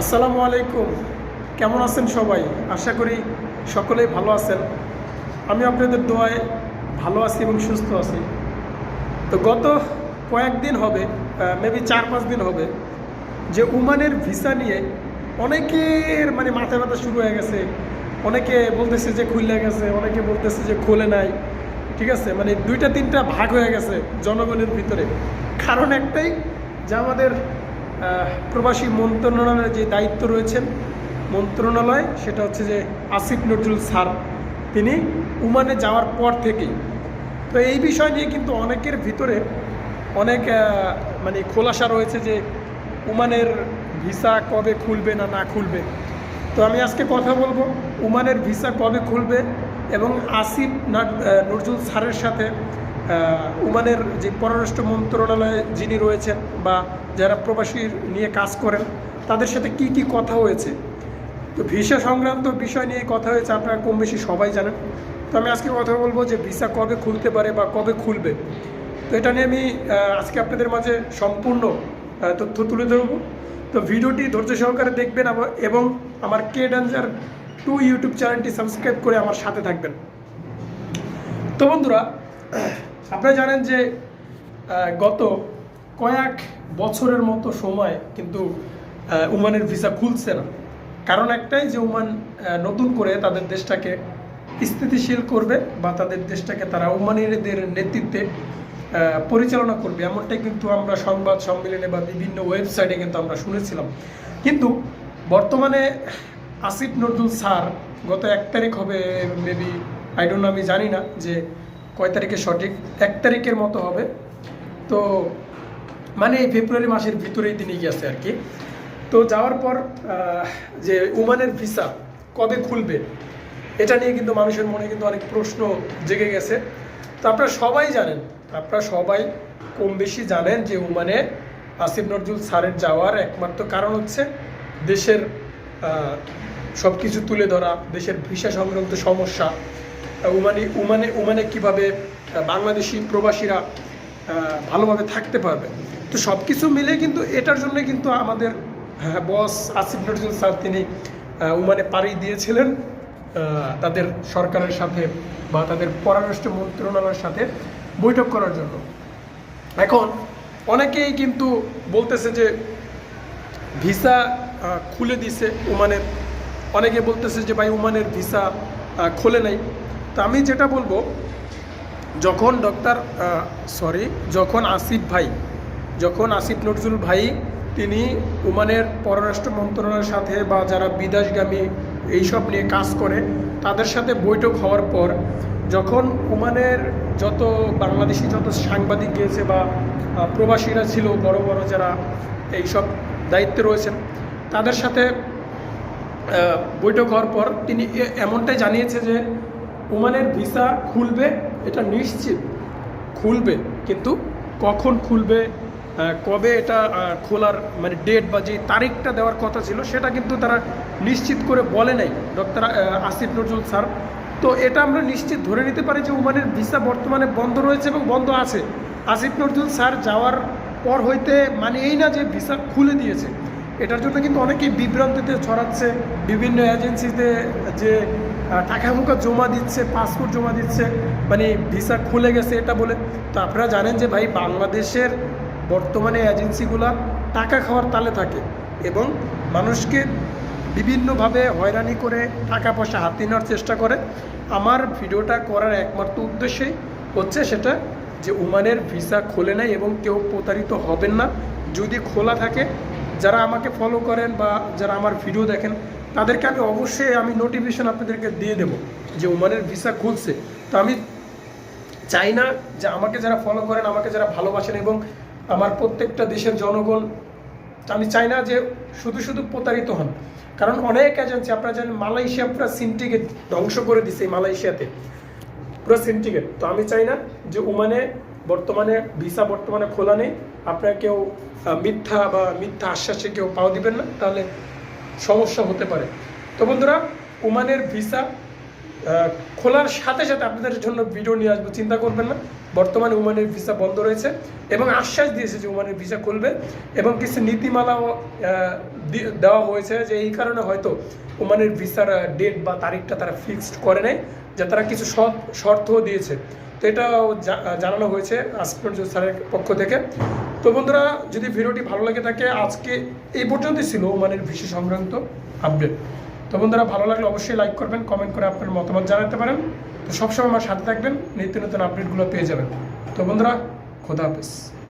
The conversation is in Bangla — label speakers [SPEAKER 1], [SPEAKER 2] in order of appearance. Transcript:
[SPEAKER 1] আসসালামু আলাইকুম। কেমন আছেন সবাই? আশা করি সকলেই ভালো আছেন। আমি আপনাদের দোয়ায় ভালো আছি এবং সুস্থ আছি। তো গত কয়েকদিন হবে মেবি চার পাঁচ দিন হবে, যে উমানের ভিসা নিয়ে অনেকের মানে মাথা ব্যথা শুরু হয়ে গেছে। অনেকে বলতেছে যে খুলে গেছে, অনেকে বলতেছে যে খোলে নাই। ঠিক আছে? মানে দুইটা, তিনটা ভাগ হয়ে গেছে জনগণের ভিতরে। কারণ একটাই যে আমাদের প্রবাসী মন্ত্রণালয়ের যে দায়িত্ব রয়েছেন মন্ত্রণালয়, সেটা হচ্ছে যে আসিফ নজরুল স্যার, তিনি উমানে যাওয়ার পর থেকেই। তো এই বিষয় নিয়ে কিন্তু অনেকের ভিতরে অনেক মানে খোলাসা রয়েছে যে উমানের ভিসা কবে খুলবে না না খুলবে। তো আমি আজকে কথা বলব, উমানের ভিসা কবে খুলবে এবং আসিফ নজরুল স্যারের সাথে উমানের যে পররাষ্ট্র মন্ত্রণালয়ে যিনি রয়েছেন বা যারা প্রবাসী নিয়ে কাজ করেন, তাদের সাথে কি কি কথা হয়েছে? তো ভিসা সংক্রান্ত বিষয় নিয়ে কথা হয়েছে, আপনারা কম বেশি সবাই জানেন। তো আমি আজকে কথা বলব যে ভিসা কবে খুলতে পারে বা কবে খুলবে। তো এটা নিয়ে আমি আজকে আপনাদের মাঝে সম্পূর্ণ তথ্য তুলে ধরবো। তো ভিডিওটি ধৈর্য সহকারে দেখবেন এবং আমার কে ডেঞ্জার টু ইউটিউব চ্যানেলটি সাবস্ক্রাইব করে আমার সাথে থাকবেন। তো বন্ধুরা আপনারা জানেন যে গত কয়েক বছরের মতো সময় কিন্তু আহ, ওমানের ভিসা খুলছে না। কারণ একটাই যে ওমান নতুন করে তাদের দেশটাকে স্থিতিশীল করবে বা তাদের দেশটাকে তারা ওমানিদের নেতৃত্বে পরিচালনা করবে। এমনটাই কিন্তু আমরা সংবাদ সম্মেলনে বা বিভিন্ন ওয়েবসাইটে কিন্তু আমরা শুনেছিলাম। কিন্তু বর্তমানে আসিফ নজরুল স্যার গত এক তারিখ হবে মেবি আই ডোন্ট আমি জানি না যে কয় তারিখে সঠিক? এক তারিখের মতো হবে। তো মানে ফেব্রুয়ারি মাসের ভিতরেই তিনি গেছে আর কি। তো যাওয়ার পর যে ওমানের ভিসা কবে খুলবে, এটা নিয়ে কিন্তু মানুষের মনে কিন্তু অনেক প্রশ্ন জেগে গেছে। তো আপনারা সবাই জানেন, আপনারা সবাই কম বেশি জানেন যে ওমানে আসিফ নজরুল স্যারের যাওয়ার একমাত্র কারণ হচ্ছে দেশের সব কিছু তুলে ধরা, দেশের ভিসা সংক্রান্ত সমস্যা। উমানি উমানে উমানে কীভাবে বাংলাদেশি প্রবাসীরা ভালোভাবে থাকতে পারবে। তো সব কিছু মিলে কিন্তু এটার জন্য কিন্তু আমাদের হ্যাঁ, বস আসিফ নজরুল স্যার তিনি উমানে পাড়ি দিয়েছিলেন তাদের সরকারের সাথে বা তাদের পররাষ্ট্র মন্ত্রণালয়ের সাথে বৈঠক করার জন্য। এখন অনেকেই কিন্তু বলতেছে যে ভিসা খুলে দিছে ওমানের অনেকে বলতেছে যে ভাই ওমানের ভিসা খোলে নাই। তো আমি যেটা বলব, যখন ডক্টর সরি যখন আসিফ ভাই, যখন আসিফ নজরুল ভাই, তিনি ওমানের পররাষ্ট্র মন্ত্রণালয়ের সাথে বা যারা বিদেশগামী এইসব নিয়ে কাজ করে, তাদের সাথে বৈঠক হওয়ার পর, যখন ওমানের যত বাংলাদেশি যত সাংবাদিক গিয়েছে বা প্রবাসীরা ছিল, বড় বড় যারা এইসব দায়িত্বে রয়েছেন, তাদের সাথে বৈঠক হওয়ার পর তিনি এমনটাই জানিয়েছে যে ওমানের ভিসা খুলবে, এটা নিশ্চিত খুলবে, কিন্তু কখন খুলবে কবে এটা খোলার মানে ডেট বা যে তারিখটা দেওয়ার কথা ছিল, সেটা কিন্তু তারা নিশ্চিত করে বলে নাই, ডক্টর আসিফ নজরুল স্যার। তো এটা আমরা নিশ্চিত ধরে নিতে পারি যে ওমানের ভিসা বর্তমানে বন্ধ রয়েছে এবং বন্ধ আছে। আসিফ নজরুল স্যার যাওয়ার পর হইতে মানে এই না যে ভিসা খুলে দিয়েছে। এটার জন্য কিন্তু অনেকেই বিভ্রান্তিতে ছড়াচ্ছে। বিভিন্ন এজেন্সিতে যে টাকা মুখা জমা দিচ্ছে পাসপোর্ট জমা দিচ্ছে মানে ভিসা খুলে গেছে এটা বলে। তো আপনারা জানেন যে ভাই, বাংলাদেশের বর্তমানে এজেন্সিগুলা টাকা খাওয়ার তালে থাকে এবং মানুষকে বিভিন্নভাবে হয়রানি করে টাকা পয়সা হাতিয়ে নেওয়ার চেষ্টা করে। আমার ভিডিওটা করার একমাত্র উদ্দেশ্যই হচ্ছে সেটা যে ওমানের ভিসা খোলে নাই এবং কেউ প্রতারিত হবেন না। যদি খোলা থাকে যারা আমাকে ফলো করেন বা যারা আমার ভিডিও দেখেন, তাদেরকে আমি অবশ্যই আমি নোটিফিকেশন আপনাদেরকে দিয়ে দেবো যে ওমানের ভিসা খুলছে। তো আমি চাই না যে আমাকে যারা ফলো করেন, আমাকে যারা ভালোবাসেন এবং আমার প্রত্যেকটা দেশের জনগণ আমি চাই না যে শুধু শুধু প্রতারিত হন। কারণ অনেক এজেন্সি আপনারা জানেন মালয়েশিয়া পুরো সিন্ডিকেট ধ্বংস করে দিছে এই মালয়েশিয়াতে। পুরো সিন্ডিকেট তো আমি চাই না যে ওমানে বর্তমানে ভিসা বর্তমানে খোলা নেই। আপনারা কেউ মিথ্যা বা মিথ্যা আশ্বাসে কেউ পাও দিবেন না, তাহলে সমস্যা হতে পারে। তো বন্ধুরা ওমানের ভিসা খোলার সাথে সাথে আপনাদের জন্য ভিডিও নিয়ে আসব, চিন্তা করবেন না। বর্তমানে ওমানের ভিসা বন্ধ রয়েছে এবং আশ্বাস দিয়েছে যে ওমানের ভিসা খুলবে এবং কিছু নীতিমালাও দেওয়া হয়েছে যে এই কারণে হয়তো ওমানের ভিসার ডেট বা তারিখটা তারা ফিক্সড করে নেয় যে তারা কিছু শর্ত, শর্তও দিয়েছে। তো এটাও জানানো হয়েছে আসফর স্যারের পক্ষ থেকে। তো বন্ধুরা, যদি ভিডিওটি ভালো লাগে থাকে, আজকে এই পর্যন্তই ছিল ওমানের ভিসি সংক্রান্ত আপডেট। তো বন্ধুরা, ভালো লাগলে অবশ্যই লাইক করবেন, কমেন্ট করে আপনার মতামত জানাতে পারেন। তো সবসময় আমার সাথে থাকবেন, নিত্য নতুন আপডেটগুলো পেয়ে যাবেন। তো বন্ধুরা, খোদা হাফেজ।